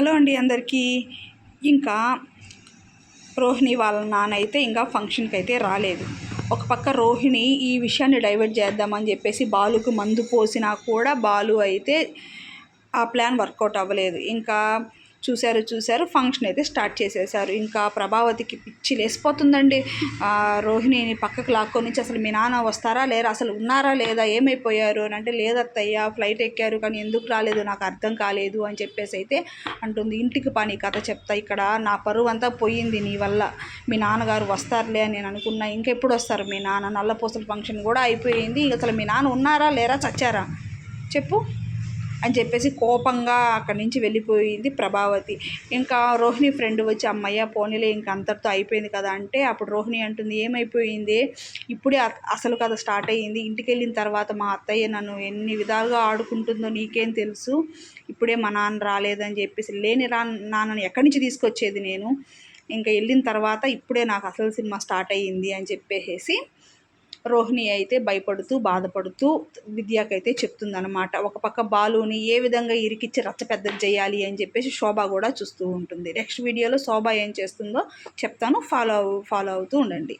Hello అండి అందరికీ. ఇంకా రోహిణి వాళ్ళ నాన్న అయితే ఇంకా ఫంక్షన్కి అయితే రాలేదు. ఒక పక్క రోహిణి ఈ విషయాన్ని డైవర్ట్ చేద్దామని చెప్పేసి బాలుకు మందు పోసినా కూడా బాలు అయితే ఆ ప్లాన్ వర్కౌట్ అవ్వలేదు. ఇంకా చూశారు చూశారు ఫంక్షన్ అయితే స్టార్ట్ చేసేసారు. ఇంకా ప్రభావతికి పిచ్చి లేసిపోతుందండి. రోహిణిని పక్కకు లాక్కొని నుంచి అసలు మీ నాన్న వస్తారా లేరా అసలు ఉన్నారా లేదా ఏమైపోయారు అని అంటే లేదత్తయ్య ఫ్లైట్ ఎక్కారు కానీ ఎందుకు రాలేదు నాకు అర్థం కాలేదు అని చెప్పేసి అయితే అంటుంది. ఇంటికి పని కథ చెప్తా ఇక్కడ నా పరువు అంతా పోయింది నీ వల్ల. మీ నాన్నగారు వస్తారులే అని నేను అనుకున్నా. ఇంకెప్పుడు వస్తారు మీ నాన్న? నల్లపూసల ఫంక్షన్ కూడా అయిపోయింది. అసలు మీ నాన్న ఉన్నారా లేరా చచ్చారా? చెప్పు. అని చెప్పేసి కోపంగా అక్కడి నుంచి వెళ్ళిపోయింది ప్రభావతి. ఇంకా రోహిణి ఫ్రెండ్ వచ్చి అమ్మయ్య పోనీలే ఇంక అంతటితో అయిపోయింది కదా. అంటే అప్పుడు రోహిణి అంటుంది ఏమైపోయింది? ఇప్పుడే అసలు కథ స్టార్ట్ అయ్యింది. ఇంటికి వెళ్ళిన తర్వాత మా అత్తయ్య నన్ను ఎన్ని విధాలుగా ఆడుకుంటుందో నీకేం తెలుసు? ఇప్పుడే మా నాన్న రాలేదని చెప్పేసి లేని రా నాన్నని ఎక్కడి నుంచి తీసుకొచ్చేది నేను? ఇంకా వెళ్ళిన తర్వాత ఇప్పుడే నాకు అసలు సినిమా స్టార్ట్ అయ్యింది అని చెప్పేసి రోహిణి అయితే భయపడుతూ బాధపడుతూ విద్యాకైతే చెప్తుందనమాట ఒక పక్క బాలుని ఏ విధంగా ఇరికిచ్చి రచ్చ పెద్దది చేయాలి అని చెప్పేసి శోభ కూడా చూస్తూ ఉంటుంది. నెక్స్ట్ వీడియోలో శోభ ఏం చేస్తుందో చెప్తాను. ఫాలో ఫాలో అవుతూ ఉండండి.